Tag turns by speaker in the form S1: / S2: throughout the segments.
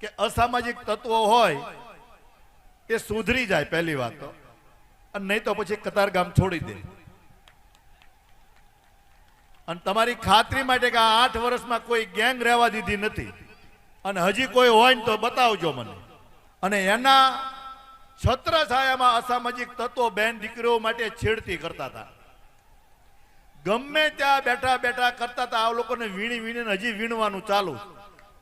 S1: કે અસામાજિક તત્વો હોય, એ સુધરી જાય પહેલી વાત તો. અને નહીં તો પછી કતારગામ છોડી દે. અને તમારી ખાતરી માટે કે આ આઠ વર્ષમાં કોઈ ગેંગ રહેવા દીધી નથી. અને હજી કોઈ હોય ને તો બતાવજો મને. અને એના છત્ર છાયામાં અસામાજિક તત્વો બેન દીકરીઓ માટે છેડતી કરતા હતા. ગમે ત્યાં બેઠા બેઠા કરતા હતા, આ લોકોને વીણી વીણીને હજી વીણવાનું ચાલુ.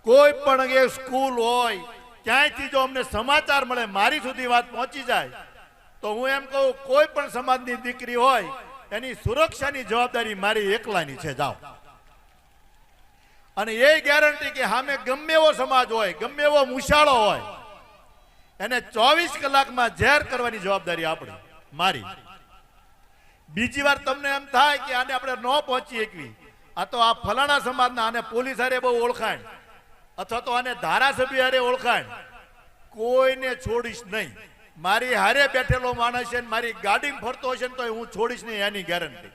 S1: કોઈ પણ એ સ્કૂલ હોય, ક્યાંયથી જો અમને સમાચાર મળે, મારી સુધી વાત પહોંચી જાય, તો હું એમ કહું, કોઈ પણ સમાજની દીકરી હોય, એની સુરક્ષાની જવાબદારી મારી એકલાની છે, જાઓ. અને એ ગેરંટી કે સામે ગમે એવો સમાજ હોય, ગમે એવો મુશાળો હોય, એને ચોવીસ કલાકમાં ઝેર કરવાની જવાબદારી આપણી, મારી. બીજી વાર તમને એમ થાય કે આને આપણે ન પહોંચી એકવી. આ તો આ ફલાણા સમાજના, આને પોલીસ હારે બહુ ઓળખાણ. અથવા તો આને ધારાસભ્ય હારે ઓળખાણ. કોઈને છોડીશ નહીં. મારી હારે બેઠેલો માણસ છે મારી ગાડી ફરતો હશે તો હું છોડીશ નહીં, એની ગેરંટી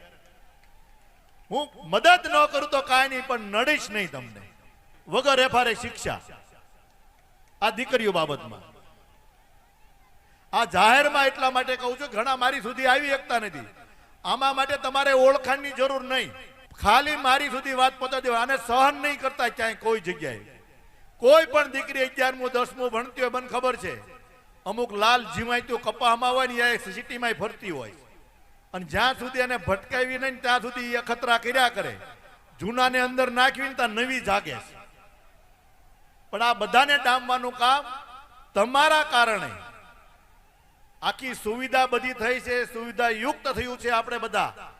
S1: હું મદદ ન કરું તો કાંઈ નહીં, પણ નડીશ નહીં તમને. વગર એફારે શિક્ષા. આ દીકરીઓ બાબતમાં. આ જાહેરમાં એટલા માટે કહું છું, ઘણા મારી સુધી આવી શકતા નથી. આમાં માટે તમારે ઓળખાણની જરૂર નહીં. ખાલી મારી સુધી વાત પહોંચાડી આને સહન નહીં કરતા ક્યાંય કોઈ જગ્યાએ. કોઈ પણ દીકરી અગિયારમું, દસમું ભણતી હોય, મને ખબર છે. અમુક લાલ જીવાયતું કપાહમાં હોય ને એ સિટીમાં ફરતી હોય. અને જ્યાં સુધી એને ભટકાવી નહીં ત્યાં સુધી એ અખતરા કર્યા કરે. જૂનાને અંદર નાખવીને ત્યાં નવી જાગે છે. પણ આ બધાને ડામવાનું કામ તમારા કારણે. આખી સુવિધા બધી થઈ છે, સુવિધા યુક્ત થયું છે આપણે બધા.